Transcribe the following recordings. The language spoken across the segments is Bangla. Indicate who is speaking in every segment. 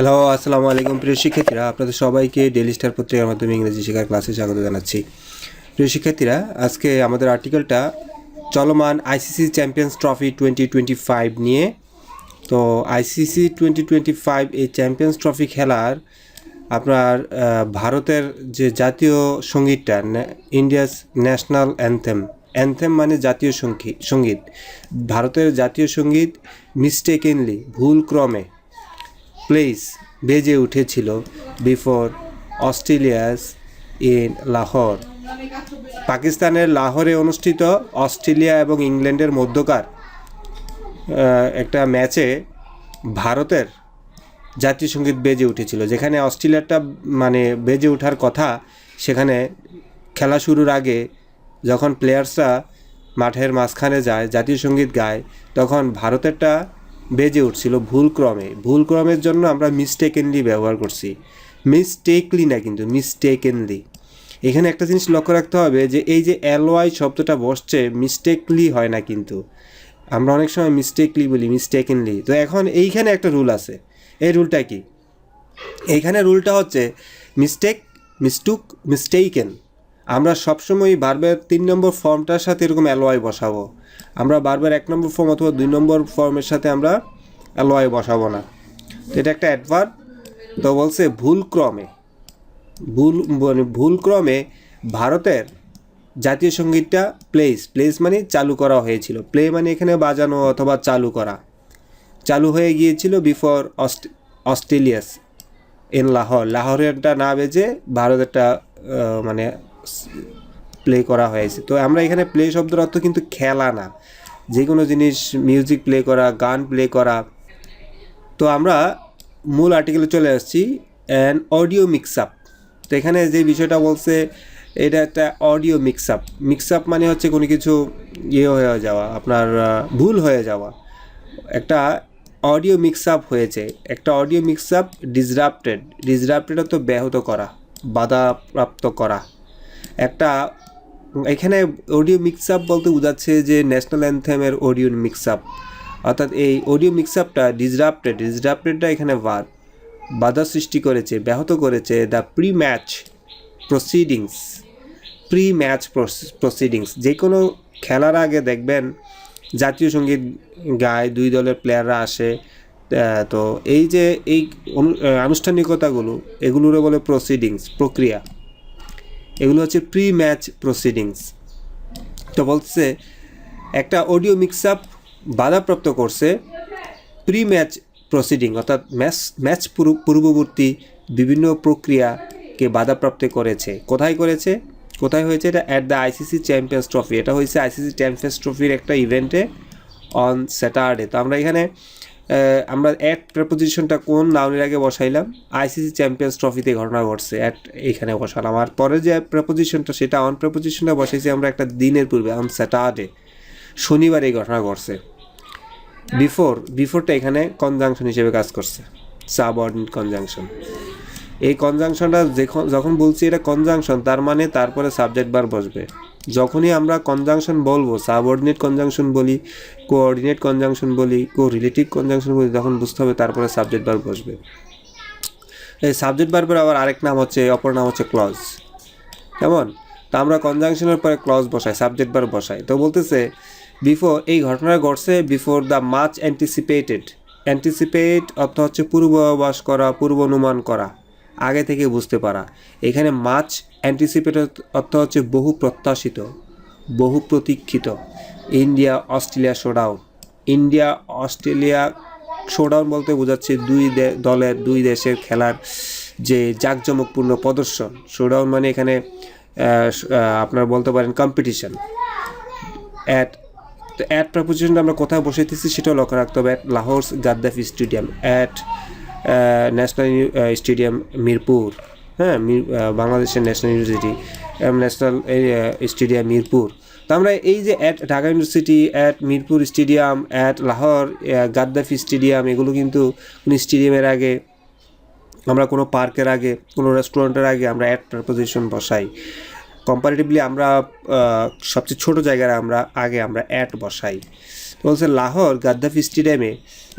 Speaker 1: হ্যালো আসসালামু আলাইকুম। প্রিয় শিক্ষার্থীরা, আপনাদের সবাইকে ডেলি স্টার পত্রিকার মাধ্যমে ইংরেজি শেখার ক্লাসে স্বাগত জানাচ্ছি। প্রিয় শিক্ষার্থীরা, আজকে আমাদের আর্টিকেলটা চলমান ICC champions trophy twenty twenty five নিয়ে। তো আইসিসি টোয়েন্টি টোয়েন্টি ফাইভ এই চ্যাম্পিয়ন্স ট্রফি খেলার আপনার ভারতের যে জাতীয় সঙ্গীতটা ইন্ডিয়াস ন্যাশনাল অ্যান্থেম অ্যান্থেম মানে জাতীয় সঙ্গী- সংগীত। ভারতের জাতীয় সংগীত মিস্টেকেনলি ভুলক্রমে। প্লেস বেজে উঠেছিল বিফোর অস্ট্রেলিয়াস ইন লাহোর পাকিস্তানের লাহোরে অনুষ্ঠিত অস্ট্রেলিয়া এবং ইংল্যান্ডের মধ্যকার একটা ম্যাচে ভারতের জাতীয় সংগীত বেজে উঠেছিল। যেখানে অস্ট্রেলিয়াটা মানে বেজে ওঠার কথা, সেখানে খেলা শুরুর আগে যখন প্লেয়ার্সরা মাঠের মাঝখানে যায়, জাতীয় সংগীত গায়, তখন ভারতেরটা বেজে উঠছিল ভুলক্রমে। ভুলক্রমের জন্য আমরা মিস্টেকেনলি ব্যবহার করছি। মিস্টেকলি না কিন্তু মিস্টেকেনলি এখানে একটা জিনিস লক্ষ্য রাখতে হবে যে, এই যে এলওয়াই শব্দটা বসছে মিস্টেকলি হয় না কিন্তু। আমরা অনেক সময় মিস্টেকলি বলি মিস্টেকেনলি তো এখন এইখানে একটা রুল আছে। এই রুলটা কি? এইখানে রুলটা হচ্ছে মিস্টেক মিস্টুক মিস্টেইকেন আমরা সবসময় বারবার তিন নম্বর ফর্মটার সাথে এরকম অ্যালোয়াই বসাবো। আমরা বারবার এক নম্বর ফর্ম অথবা দুই নম্বর ফর্মের সাথে আমরা অ্যালোয়াই বসাবো না। তো এটা একটা অ্যাডভার্ব তো বলছে ভুল ক্রমে ভুল মানে ভুল ক্রমে ভারতের জাতীয় সঙ্গীতটা প্লেস প্লেস মানে চালু করা হয়েছিল। প্লে মানে এখানে বাজানো অথবা চালু করা। চালু হয়ে গিয়েছিল বিফোর অস্ট্রেলিয়াস ইন লাহোর লাহোরেরটা না বেজে ভারতেরটা মানে প্লে করা হয়েছে। তো আমরা এখানে প্লে শব্দের অর্থ কিন্তু খেলা না। যে কোনো জিনিস মিউজিক প্লে করা, গান প্লে করা। তো আমরা মূল আর্টিকেলে চলে আসছি অ্যান অডিও মিক্স আপ তো এখানে যে বিষয়টা বলছে, এটা একটা audio mix up mix up মানে হচ্ছে কোনো কিছু ইয়ে হয়ে যাওয়া, আপনার ভুল হয়ে যাওয়া। একটা অডিও মিক্স আপ হয়েছে। একটা audio mix up disrupted disrupted তো ব্যাহত করা, বাধাপ্রাপ্ত করা। একটা, এখানে অডিও মিক্স আপ বলতে বোঝাচ্ছে যে ন্যাশনাল অ্যান্থেমের অডিও মিক্স আপ অর্থাৎ এই অডিও মিক্স আপটা ডিসরাপ্টেড ডিসরাপ্টেডটা এখানে ভার বাধা সৃষ্টি করেছে, ব্যাহত করেছে the pre match proceedings pre match proceedings যে কোনো খেলার আগে দেখবেন, জাতীয় সংগীত গায় দুই দলের প্লেয়াররা আসে তো এই যে এই আনুষ্ঠানিকতাগুলো, এগুলোরে বলে প্রসিডিংস প্রক্রিয়া। এগুলো হচ্ছে প্রি ম্যাচ প্রসিডিংস তো বলছে একটা অডিও মিক্স আপ বাধাপ্রাপ্ত করছে প্রি ম্যাচ প্রসিডিং অর্থাৎ ম্যাচ ম্যাচ পূর্ব- পূর্ববর্তী বিভিন্ন প্রক্রিয়াকে বাধাপ্রাপ্ত করেছে। কোথায় করেছে? কোথায় হয়েছে? এটা at the ICC champions trophy এটা হয়েছে আইসিসি চ্যাম্পিয়ন্স ট্রফির একটা ইভেন্টে অন স্যাটারডে তো আমরা এখানে আমরা অ্যাট প্রেপোজিশনটা কোন নাউনের আগে বসাইলাম? আইসিসি চ্যাম্পিয়ন্স ট্রফিতে ঘটনা ঘটছে অ্যাট এইখানে বসালাম। আর পরে যে প্রেপোজিশনটা সেটা অন প্রেপোজিশনটা বসাইছি আমরা একটা দিনের পূর্বে অন স্যাটারডে শনিবার এই ঘটনা ঘটছে। বিফোর বিফোরটা এখানে কনজাংশন হিসেবে কাজ করছে সাবঅর্ডিনেট কনজাংশন এই কনজাংশনটা যখন বলছি এটা কনজাংশন তার মানে তারপরে সাবজেক্ট বার বসবে। যখনই আমরা কনজাংশন বলব সাবঅর্ডিনেট কনজাংশন বলি কোঅর্ডিনেট কনজাংশন বলি কো রিলেটিভ কনজাংশন বলি, তখন বুঝতে হবে তারপরে সাবজেক্ট বার বসবে। এই সাবজেক্ট বারবার আবার আরেক নাম হচ্ছে, অপর নাম হচ্ছে ক্লজ কেমন? তো আমরা কনজাংশনের পরে ক্লজ বসাই সাবজেক্ট বার বসাই। তো বলতেছে বিফোর এই ঘটনাটা ঘটছে before the much anticipated anticipate অর্থ হচ্ছে পূর্বাভাস করা, পূর্বানুমান করা। আগে থেকে বুঝতে পারা। এখানে মাছ অ্যান্টিসিপেট অর্থ হচ্ছে বহু প্রত্যাশিত, বহু প্রতীক্ষিত। India Australia showdown. India Australia showdown বলতে বোঝাচ্ছে দুই দলের, দুই দেশের খেলার যে জাঁকজমকপূর্ণ প্রদর্শন। শোডাউন মানে এখানে আপনার বলতে পারেন কম্পিটিশন অ্যাট তো অ্যাট প্রপোজিশনটা আমরা কোথায় বসাইতেছি সেটাও লক্ষ্য রাখতে হবে। At Lahore Gaddafi stadium at national stadium Mirpur হ্যাঁ বাংলাদেশের national university national stadium Mirpur তো আমরা এই যে at Dhaka university at Mirpur stadium at Lahore Gaddafi stadium এগুলো কিন্তু কোনো স্টেডিয়ামের আগে, আমরা কোনো পার্কের আগে, কোনো রেস্টুরেন্টের আগে আমরা অ্যাড প্রপোজিশন বসাই। কম্পারেটিভলি আমরা সবচেয়ে ছোট জায়গায় আমরা, আগে আমরা অ্যাট বসাই। বলছে লাহোর গাদ্দাফি স্টেডিয়ামে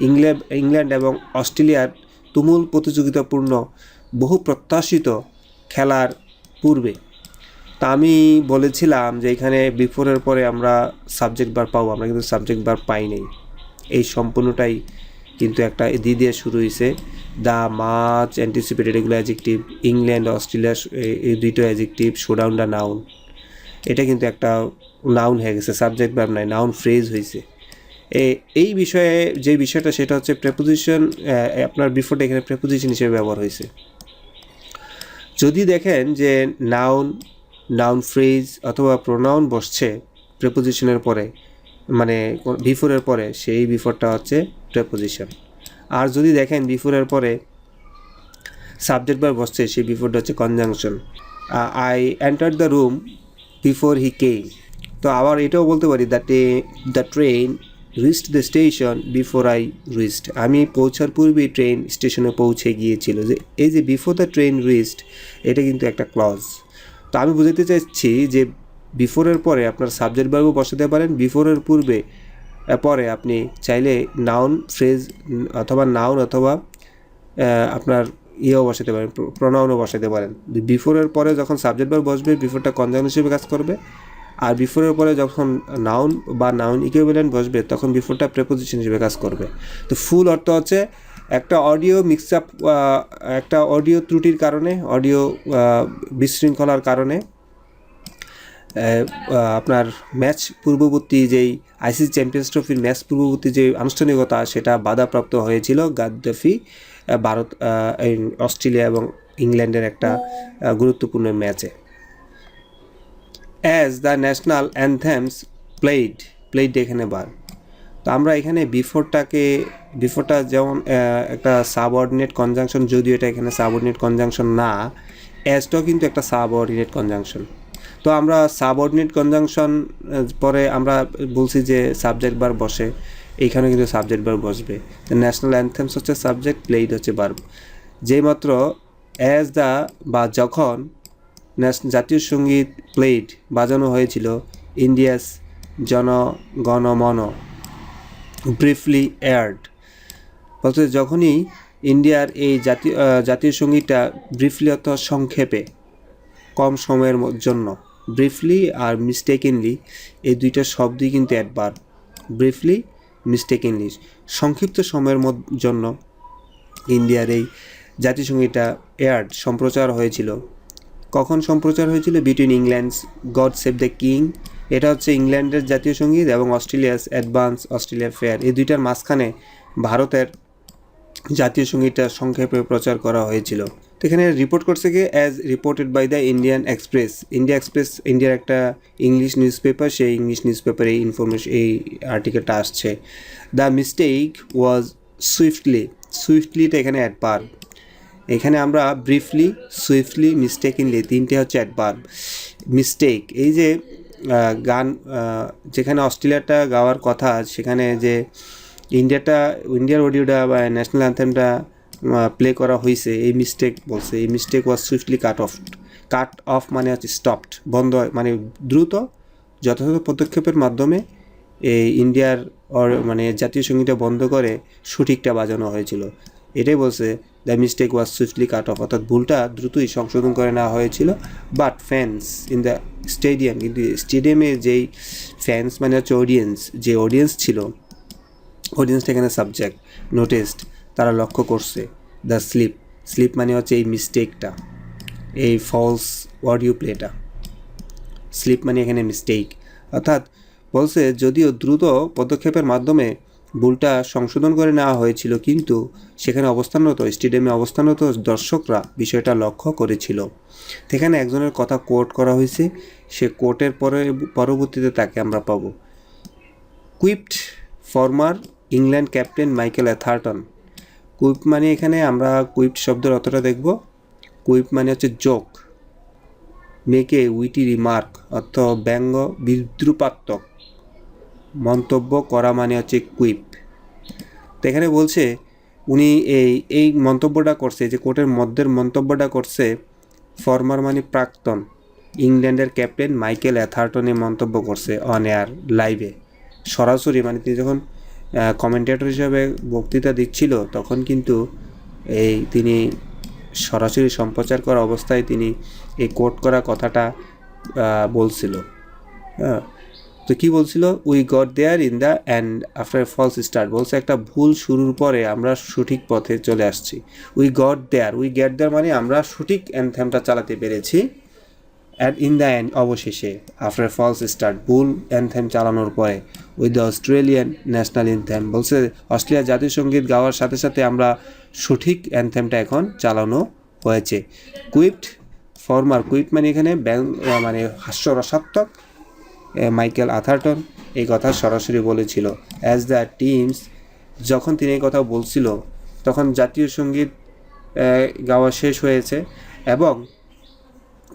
Speaker 1: ইংল্যান্ড ইংল্যান্ড এবং অস্ট্রেলিয়ার তুমুল প্রতিযোগিতাপূর্ণ, বহু প্রত্যাশিত খেলার পূর্বে। তা আমি বলেছিলাম যে এখানে বিফোরের পরে আমরা সাবজেক্ট বার পাবো, আমরা কিন্তু সাবজেক্ট বার পাই নাই। এই সম্পূর্ণটাই কিন্তু একটা দি দিয়ে শুরু হয়েছে দ্য মাছ অ্যান্টিসিপেটেড এগুলো অ্যাজেক্টিভ ইংল্যান্ড অস্ট্রেলিয়া এই দুইটো অ্যাজেক্টিভ শোডাউনটা নাউন এটা কিন্তু একটা নাউন হয়ে গেছে সাবজেক্ট ভার্ব নাই নাউন ফ্রেজ হয়েছে এই বিষয়ে যে বিষয়টা, সেটা হচ্ছে প্রেপোজিশন আপনার বিফোরটা এখানে প্রেপোজিশন হিসেবে ব্যবহার হয়েছে। যদি দেখেন যে নাউন নাউন ফ্রেজ অথবা প্রোনাউন বসছে প্রেপোজিশনের পরে মানে বিফোরের পরে, সেই বিফোরটা হচ্ছে প্রেপোজিশন আর যদি দেখেন বিফোরের পরে সাবজেক্ট বার বসছে, সেই বিফোরটা হচ্ছে conjunction I enter the room before he came তো আবার এটাও বলতে পারি দ্য টে the train reached the station before I reached আমি পৌঁছার পূর্বেই ট্রেন স্টেশনে পৌঁছে গিয়েছিল যে, এই যে বিফোর দ্য ট্রেন রিস্ট এটা কিন্তু একটা ক্লজ তো আমি বুঝাতে চাইছি যে বিফোরের পরে আপনার সাবজেক্ট ভার্বও বসাতে পারেন বিফোরের পূর্বে পরে আপনি চাইলে নাউন ফ্রেজ অথবা নাউন অথবা আপনার ইয়েও বসাতে পারেন প্রনাউনও বসাতে পারেন। বিফোরের পরে যখন সাবজেক্ট ভার্ব বসবে বিফোরটা কনজাংশন হিসেবে কাজ করবে আর বিফোরের পরে যখন নাউন বা নাউন ইকুইভ্যালেন্ট বসবে, তখন বিফোরটা প্রেপোজিশন হিসেবে কাজ করবে। তো ফুল অর্থ হচ্ছে একটা অডিও মিক্স আপ একটা অডিও ত্রুটির কারণে অডিও বিশৃঙ্খলার কারণে আপনার ম্যাচ পূর্ববর্তী যেই আইসিসি চ্যাম্পিয়ন্স ট্রফির ম্যাচ পূর্ববর্তী যে আনুষ্ঠানিকতা, সেটা বাধাপ্রাপ্ত হয়েছিল গাদ্দাফি ভারত অস্ট্রেলিয়া এবং ইংল্যান্ডের একটা গুরুত্বপূর্ণ ম্যাচে as the national anthems played played এখানে বার। তো আমরা এখানে বিফোরটাকে বিফোরটা যেমন একটা সাবঅর্ডিনেট কনজাংশন যদিও এটা এখানে সাবঅর্ডিনেট কনজাংশন না অ্যাজটাও কিন্তু একটা সাবঅর্ডিনেট কনজাংশন তো আমরা সাবঅর্ডিনেট কনজাংশন পরে আমরা বলছি যে সাবজেক্ট বার বসে এইখানে কিন্তু সাবজেক্ট বার বসবে। ন্যাশনাল অ্যানথেমস হচ্ছে সাবজেক্ট প্লেড হচ্ছে বার্ব যেইমাত্র অ্যাজ দ্য বা যখন জাতীয় সংগীত প্লেড বাজানো হয়েছিল ইন্ডিয়াস জনগণমন। ব্রিফলি এয়ার্ড বলতে যখনই ইন্ডিয়ার এই জাতীয় জাতীয় সঙ্গীতটা ব্রিফলি অর্থাৎ সংক্ষেপে, কম সময়ের জন্য। ব্রিফলি আর মিস্টেকেনলি এই দুইটা শব্দই কিন্তু একবার। ব্রিফলি মিস্টেকেনলি সংক্ষিপ্ত সময়ের জন্য ইন্ডিয়ার এই জাতীয় সঙ্গীতটা এয়ার্ড সম্প্রচার হয়েছিল কখন সম্প্রচার হয়েছিল? Between England's God save the king এটা হচ্ছে ইংল্যান্ডের জাতীয় সংগীত এবং অস্ট্রেলিয়াস অ্যাডভান্স অস্ট্রেলিয়া ফেয়ার এই দুইটার মাঝখানে ভারতের জাতীয় সঙ্গীতটা সংক্ষেপে প্রচার করা হয়েছিল। এখানে রিপোর্ট করছে কি? As reported by the Indian Express India Express ইন্ডিয়ার একটা ইংলিশ নিউজ পেপার সেই ইংলিশ নিউজ পেপারে এই ইনফরমেশন এই আর্টিকেলটা আসছে। দ্য মিস্টেক ওয়াজ সুইফটলি সুইফটলিটা এখানে অ্যাডভার্ব এখানে আমরা ব্রিফলি সুইফটলি মিস্টেকিনলি তিনটে হচ্ছে অ্যাডভার্ব মিস্টেক এই যে গান যেখানে অস্ট্রেলিয়াটা গাওয়ার কথা, সেখানে যে ইন্ডিয়াটা, ইন্ডিয়ার অডিওটা বা ন্যাশনাল অ্যান্থেমটা প্লে করা হয়েছে এই মিস্টেক বলছে, এই mistake was swiftly cut off cut off মানে হচ্ছে স্টপড বন্ধ মানে দ্রুত, যথাযথ পদক্ষেপের মাধ্যমে এই ইন্ডিয়ার মানে জাতীয় সঙ্গীতটা বন্ধ করে সঠিকটা বাজানো হয়েছিল। এটাই বলছে the mistake was swiftly cut off অর্থাৎ ভুলটা দ্রুতই সংশোধন করে নেওয়া হয়েছিল। But fans in the stadium কিন্তু স্টেডিয়ামে যেই ফ্যান্স মানে হচ্ছে অডিয়েন্স যে অডিয়েন্স ছিল অডিয়েন্সটা এখানে সাবজেক্ট নোটিসড তারা লক্ষ্য করছে দ্য স্লিপ স্লিপ মানে হচ্ছে এই মিস্টেকটা এই ফলস অডিও প্লেটা স্লিপ মানে এখানে মিস্টেক অর্থাৎ বলছে, যদিও দ্রুত পদক্ষেপের মাধ্যমে ভুলটা সংশোধন করে নেওয়া হয়েছিল, কিন্তু সেখানে অবস্থানরত, স্টেডিয়ামে অবস্থানরত দর্শকরা বিষয়টা লক্ষ্য করেছিল। সেখানে একজনের কথা কোর্ট করা হয়েছে, সে কোর্টের পরে, পরবর্তীতে তাকে আমরা পাবো। Quipped former, England captain Michael Atherton quip মানে এখানে আমরা কুইপড শব্দের অতটা দেখব। কুইপ মানে হচ্ছে জোক। মেকে উইটি রিমার্ক, অর্থ ব্যঙ্গ, বিদ্রুপাত্মক। মন্তব্য করা মানে হচ্ছে কুইপ। তো এখানে বলছে, উনি এই এই মন্তব্যটা করছে, যে কোর্টের মধ্যের মন্তব্যটা করছে, ফর্মার মানে প্রাক্তন, ইংল্যান্ডের ক্যাপ্টেন মাইকেল অ্যাথার্টনে মন্তব্য করছে অন এয়ার লাইভে সরাসরি মানে তিনি যখন কমেন্টেটর হিসাবে বক্তৃতা দিচ্ছিল, তখন কিন্তু এই তিনি সরাসরি সম্প্রচার করা অবস্থায় তিনি এই কোট করা কথাটা বলছিল। হ্যাঁ তো কি বলছিল? We got there in the end after false start বলছে একটা ভুল শুরুর পরে আমরা সঠিক পথে চলে আসছি। We got there we get there মানে আমরা সঠিক অ্যান্থেমটা চালাতে পেরেছি। অ্যাট ইন দ্য অ্যান্ড অবশেষে আফটার ফলস স্টার্ট ভুল অ্যান্থেম চালানোর পরে with the Australian national anthem বলছে অস্ট্রেলিয়া জাতীয় সংগীত গাওয়ার সাথে সাথে আমরা সঠিক অ্যান্থেমটা এখন চালানো হয়েছে। কুইপ্ট ফর্মার কুইট মানে এখানে ব্যাং মানে হাস্যরসাত্মক মাইকেল আথারটন এই কথা সরাসরি বলেছিল। অ্যাজ দ্য টিমস যখন তিনি এই কথা বলছিল, তখন জাতীয় সংগীত গাওয়া শেষ হয়েছে এবং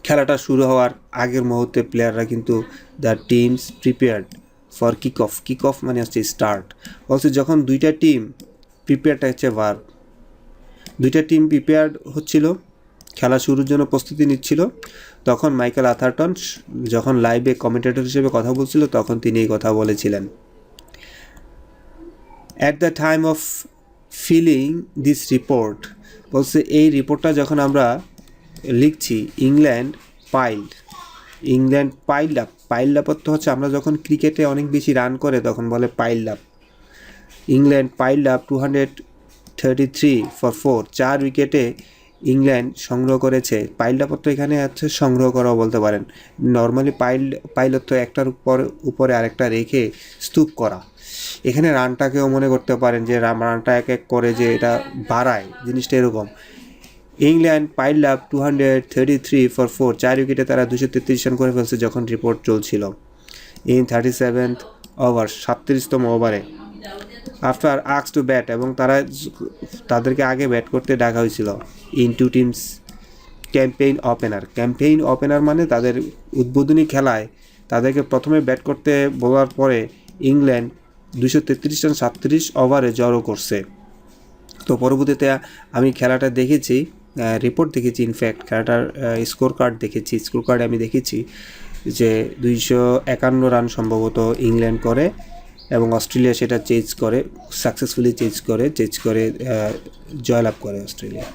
Speaker 1: খেলাটা শুরু হওয়ার আগের মুহূর্তে প্লেয়াররা কিন্তু the teams prepared for kick off kick off মানে হচ্ছে স্টার্ট বলছে যখন দুইটা টিম প্রিপেয়ারটা হচ্ছে ভার্ব দুইটা টিম প্রিপেয়ার্ড হচ্ছিল খেলা শুরুর জন্য প্রস্তুতি নিচ্ছিল। তখন মাইকেল আথারটন যখন লাইভে কমেন্টেটর হিসেবে কথা বলছিল, তখন তিনি এই কথা বলেছিলেন। At the time of filing this report বলছে, এই রিপোর্টটা যখন আমরা লিখছি England piled England piled up piled up অর্থ হচ্ছে, আমরা যখন ক্রিকেটে অনেক বেশি রান করে, তখন বলে piled up England piled up two hundred thirty three for four চার উইকেটে ইংল্যান্ড সংগ্রহ করেছে। পাইল্ড আপ অর্থ এখানে হচ্ছে সংগ্রহ করা বলতে পারেন। নর্মালি পাইল অর্থ একটার উপর উপরে আরেকটা রেখে স্তূপ করা। এখানে রানটাকেও মনে করতে পারেন যে রান রানটা এক এক করে যে এটা বাড়ায়, জিনিসটা এরকম। England pile up two hundred thirty three for four চার উইকেটে তারা দুশো তেত্রিশ রান করে ফেলছে যখন রিপোর্ট চলছিল। ইন থার্টি সেভেন্থ ওভার সাতত্রিশতম ওভারে আফটার আক্স টু ব্যাট এবং তারা তাদেরকে আগে ব্যাট করতে ডাকা হয়েছিল। In two teams campaign opener campaign opener মানে তাদের উদ্বোধনী খেলায় তাদেরকে প্রথমে ব্যাট করতে বলার পরে ইংল্যান্ড দুশো তেত্রিশ রান সাতত্রিশ ওভারে জড়ো করছে। তো পরবর্তীতে আমি খেলাটা দেখেছি রিপোর্ট দেখেছি ইনফ্যাক্ট খেলাটার স্কোর কার্ড দেখেছি। স্কোর কার্ড আমি দেখেছি যে দুইশো একান্ন রান সম্ভবত ইংল্যান্ড করে। এবং অস্ট্রেলিয়া সেটা চেঞ্জ করে সাকসেসফুলি চেঞ্জ করে চেঞ্জ করে জয়লাভ করে অস্ট্রেলিয়া।